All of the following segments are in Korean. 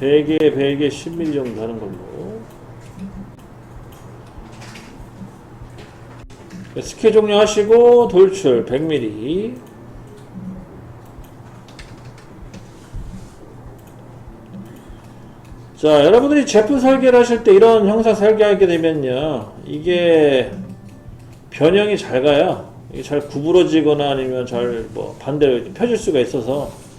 100에 100에 10mm 정도 하는 걸로. 스케 종료하시고 돌출 100mm 자 여러분들이 제품 설계를 하실 때 이런 형상 설계하게 되면요 이게 변형이 잘 가요. 이게 잘 구부러지거나 아니면 잘 뭐 반대로 펴질 수가 있어서 그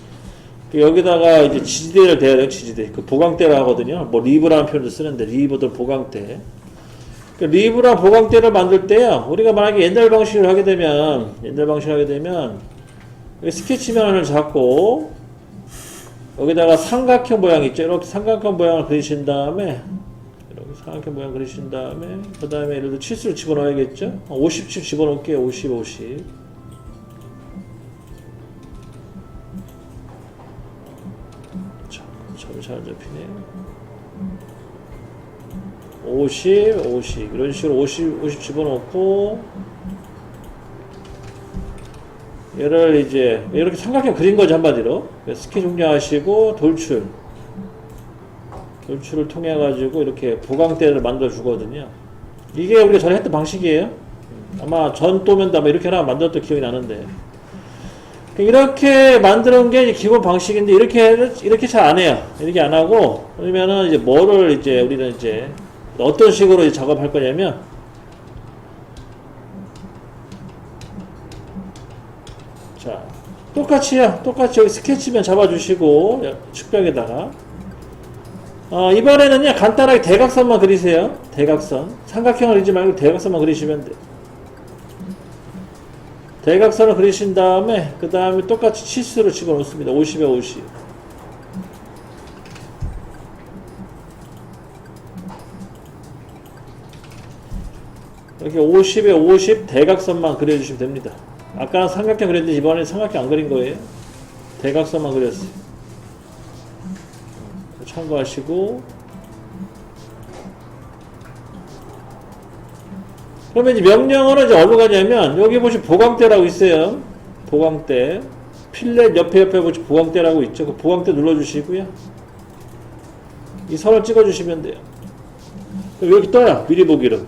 여기다가 이제 지지대를 대야 돼요 지지대. 그 보강대를 하거든요. 뭐 리브라는 표현도 쓰는데 리브도 보강대. 그 리브랑 보강대를 만들 때요 우리가 만약에 옛날 방식으로 하게 되면 옛날 방식으로 하게 되면 스케치면을 잡고 여기다가 삼각형 모양 있죠? 이렇게 삼각형 모양을 그리신 다음에 이렇게 삼각형 모양 그리신 다음에 그 다음에 예를 들어 치수를 집어넣어야겠죠? 50치 집어넣을게요. 50 50 점이 잘 잡히네요 50, 50 이런 식으로 50, 50 집어넣고. 얘를 이제 이렇게 삼각형 그린 거지 한마디로. 스키 종료하시고 돌출. 돌출을 통해 가지고 이렇게 보강대를 만들어 주거든요. 이게 우리가 전에 했던 방식이에요. 아마 전 또면도 아마 이렇게 하나 만들었던 기억이 나는데 이렇게 만드는 게 이제 기본 방식인데 이렇게 이렇게 잘 안 해요. 이렇게 안 하고 그러면은 이제 뭐를 이제 우리는 이제 어떤 식으로 이제 작업할 거냐면 자 똑같이요. 똑같이 여기 스케치면 잡아주시고 측벽에다가. 어, 이번에는요 간단하게 대각선만 그리세요. 대각선. 삼각형을 그리지 말고 대각선만 그리시면 돼요 대각선을 그리신 다음에 그 다음에 똑같이 치수를 집어넣습니다 50에 50 이렇게 50에 50 대각선만 그려주시면 됩니다. 아까는 삼각형 그렸는데 이번에 삼각형 안 그린 거예요. 대각선만 그렸어요. 참고하시고 그러면 이제 명령어는 이제 어디로 가냐면 여기 보시면 보강대라고 있어요. 보강대 필렛 옆에 옆에 보시면 보강대라고 있죠. 그 보강대 눌러주시고요. 이 선을 찍어주시면 돼요. 여기 떠요. 미리 보기로.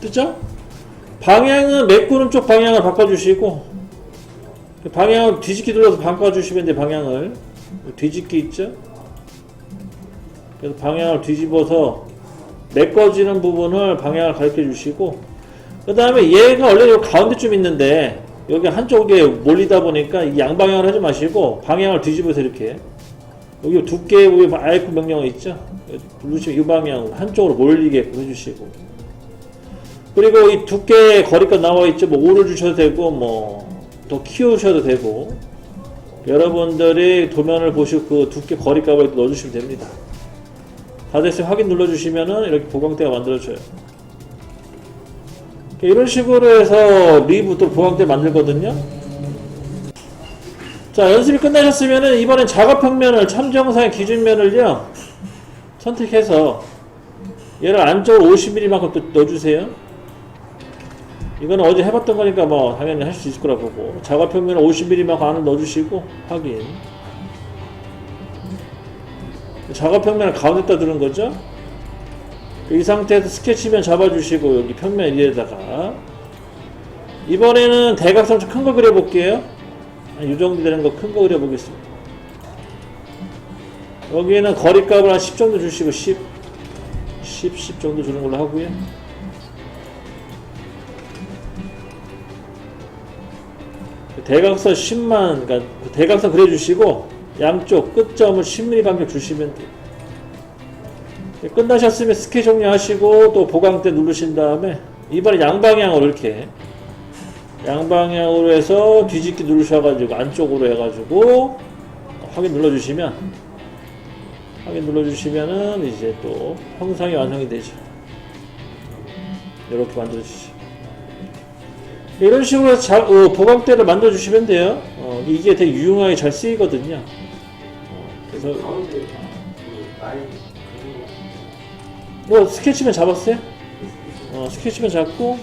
뜨죠? 방향은 메꾸는 쪽 방향을 바꿔주시고 방향을 뒤집기 눌러서 바꿔주시면 돼 방향을 뒤집기 있죠? 그래서 방향을 뒤집어서 메꿔지는 부분을 방향을 가르쳐 주시고 그 다음에 얘가 원래 여기 가운데쯤 있는데 여기 한쪽에 몰리다 보니까 이 양방향을 하지 마시고 방향을 뒤집어서 이렇게 여기 두께의 위에 아이콘 명령어 있죠? 누르시면 이 방향으로 한쪽으로 몰리게 해주시고 그리고 이 두께 거리가 나와 있죠. 뭐 5를 주셔도 되고 뭐 더 키우셔도 되고 여러분들이 도면을 보시고 그 두께 거리값을 넣어주시면 됩니다. 다 됐으면 확인 눌러주시면은 이렇게 보강대가 만들어져요. 이런 식으로 해서 리브 또 보강대 만들거든요. 자 연습이 끝나셨으면은 이번엔 작업평면을 참정상의 기준면을요 선택해서 얘를 안쪽으로 50mm만큼 또 넣어주세요. 이거는 어제 해봤던 거니까 뭐 당연히 할 수 있을 거라 보고 작업 평면 50mm만 안을 넣어주시고 확인 작업 평면을 가운데다 두는 거죠? 이 상태에서 스케치면 잡아주시고 여기 평면 위에다가. 이번에는 대각선 좀 큰 거 그려볼게요. 이 정도 되는 거 큰 거 그려보겠습니다. 여기에는 거리값을 한 10 정도 주시고 10 10, 10 정도 주는 걸로 하고요. 대각선 10만, 그러니까 대각선 그려주시고 양쪽 끝점을 10mm 간격 주시면 돼요. 끝나셨으면 스케 종료하시고 또 보강대 누르신 다음에 이번에 양방향으로 이렇게 양방향으로 해서 뒤집기 누르셔가지고 안쪽으로 해가지고 확인 눌러주시면 확인 눌러주시면은 이제 또 형상이 완성이 되죠. 이렇게 만들어주시죠. 이런 식으로 자, 어, 보강대를 만들어 주시면 돼요. 어, 이게 되게 유용하게 잘 쓰이거든요. 어, 그래서 그뭐 스케치면 잡았어요? 어, 스케치면 잡고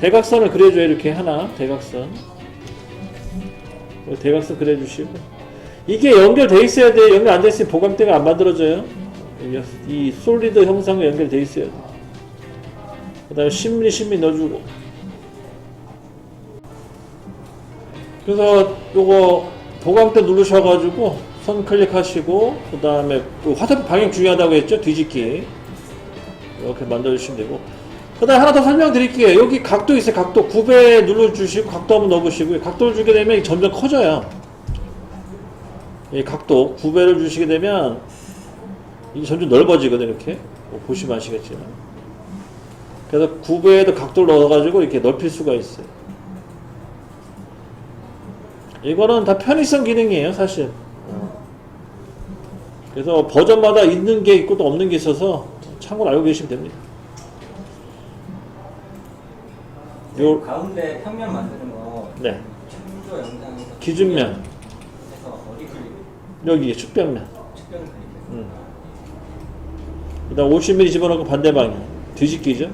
대각선을 그려줘요. 이렇게 하나 대각선 어, 대각선 그려주시고 이게 연결돼 있어야 돼. 연결 안 돼 있으면 보강대가 안 만들어져요. 이- 이 솔리드 형상과 연결돼 있어야 돼. 그 다음에 10mm 10mm 넣어주고. 그래서 요거 보강대 누르셔가지고 선 클릭하시고 그 다음에 화살표 방향 중요하다고 했죠? 뒤집기. 이렇게 만들어주시면 되고. 그 다음에 하나 더 설명드릴게요. 여기 각도 있어요 각도. 9배 눌러주시고 각도 한번 넣어보시고요 각도를 주게 되면 점점 커져요. 이 각도 9배를 주시게 되면 이게 점점 넓어지거든요 이렇게. 뭐 보시면 아시겠지만. 그래서 9배에도 각도를 넣어가지고 이렇게 넓힐 수가 있어요. 이거는 다 편의성 기능이에요, 사실. 그래서 버전마다 있는 게 있고 또 없는 게 있어서 참고로 알고 계시면 됩니다. 요, 가운데 평면 만드는 거 네. 창조 영상에서 기준면. 해서 어디 클릭? 여기 측벽면. 측면 클릭. 음. 그 다음 50mm 집어넣고 반대 방향. 뒤집기죠.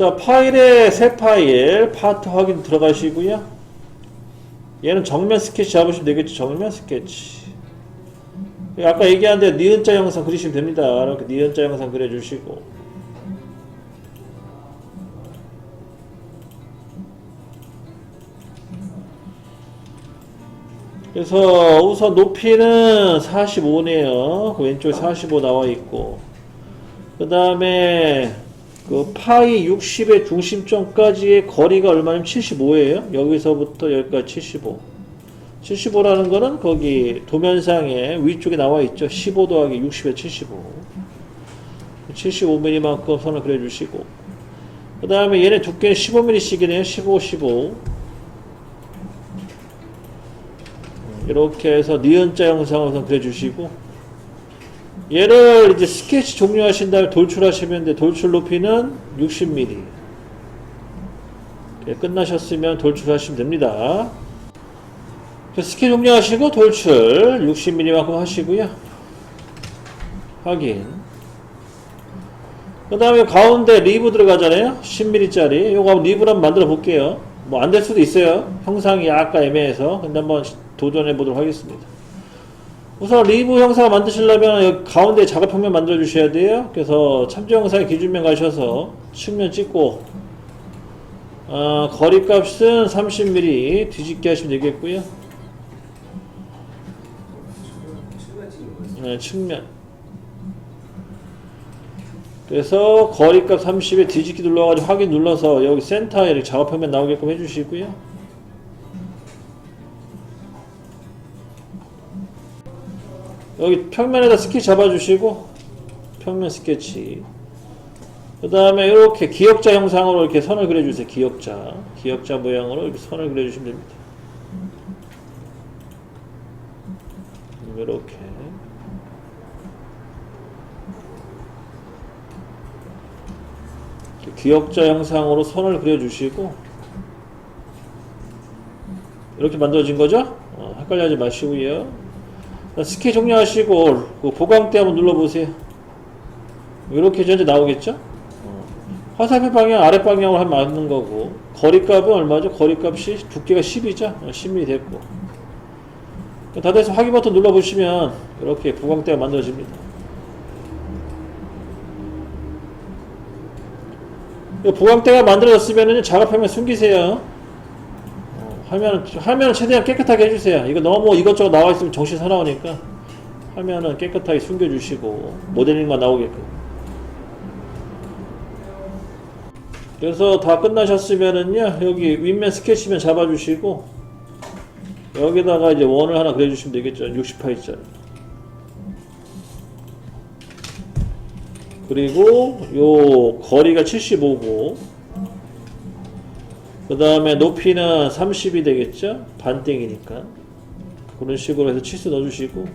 자, 파일에 새 파일, 파트 확인 들어가시고요. 얘는 정면 스케치 잡으시면 되겠죠. 정면 스케치. 아까 얘기한 데 니은자 영상 그리시면 됩니다. 이렇게 니은자 영상 그려주시고. 그래서 우선 높이는 45네요. 왼쪽에 45 나와 있고. 그 다음에 그 파이 60의 중심점까지의 거리가 얼마냐면 75예요. 여기서부터 여기까지 75. 75라는 거는 거기 도면상에 위쪽에 나와 있죠. 15 더하기 60의 75. 75mm만큼 선을 그려주시고. 그 다음에 얘네 두께는 15mm씩이네요. 15, 15. 이렇게 해서 니은자 우선 그려주시고 얘를 이제 스케치 종료하신 다음에 돌출하시면 돼 돌출 높이는 60mm 이렇게 끝나셨으면 돌출하시면 됩니다. 스케치 종료하시고 돌출 60mm만큼 하시고요. 확인. 그 다음에 가운데 리브 들어가잖아요. 10mm짜리. 요거 한번 리브를 한번 만들어 볼게요. 뭐 안 될 수도 있어요. 형상이 약간 애매해서. 근데 한번 도전해 보도록 하겠습니다 우선 리브 형상 만드시려면 여기 가운데 작업 평면 만들어 주셔야 돼요. 그래서 참조 영상의 기준면 가셔서 측면 찍고 어, 거리 값은 30mm 뒤집기 하시면 되겠고요. 네, 측면. 그래서 거리값 30에 뒤집기 눌러가지고 확인 눌러서 여기 센터에 이렇게 작업 평면 나오게끔 해주시고요 여기 평면에다 스케치 잡아주시고 평면 스케치. 그 다음에 이렇게 기역자 형상으로 이렇게 선을 그려주세요 기역자. 기역자 모양으로 이렇게 선을 그려주시면 됩니다. 이렇게 기역자 형상으로 선을 그려주시고 이렇게 만들어진 거죠? 어, 헷갈려하지 마시고요 스케치 종료하시고 그 보강대 한번 눌러보세요. 이렇게 현재 나오겠죠? 어. 화살표 방향 아래 방향으로 하면 맞는 거고 거리값은 얼마죠? 거리값이 두께가 10이죠? 10mm 됐고 다 돼서 확인 버튼 눌러보시면 이렇게 보강대가 만들어집니다. 이 보강대가 만들어졌으면 작업하면 숨기세요. 화면 화면을 최대한 깨끗하게 해주세요. 이거 너무 이것저것 나와 있으면 정신 사나우니까 화면은 깨끗하게 숨겨주시고 모델링만 나오게끔. 그래서 다 끝나셨으면은요 여기 윗면 스케치면 잡아주시고 여기다가 이제 원을 하나 그려주시면 되겠죠. 68짜리. 그리고 요 거리가 75고 그 다음에 높이는 30이 되겠죠? 반땡이니까. 그런 식으로 해서 치수 넣어주시고,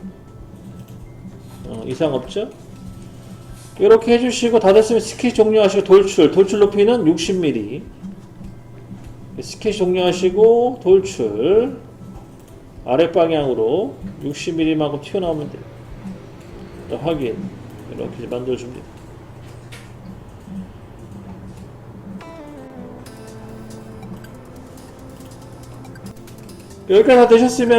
어, 이상 없죠? 이렇게 해주시고, 다 됐으면 스케치 종료하시고, 돌출. 돌출 높이는 60mm. 스케치 종료하시고, 돌출. 아랫방향으로 60mm만큼 튀어나오면 돼요. 또 확인. 이렇게 만들어줍니다. 여기까지 다 되셨으면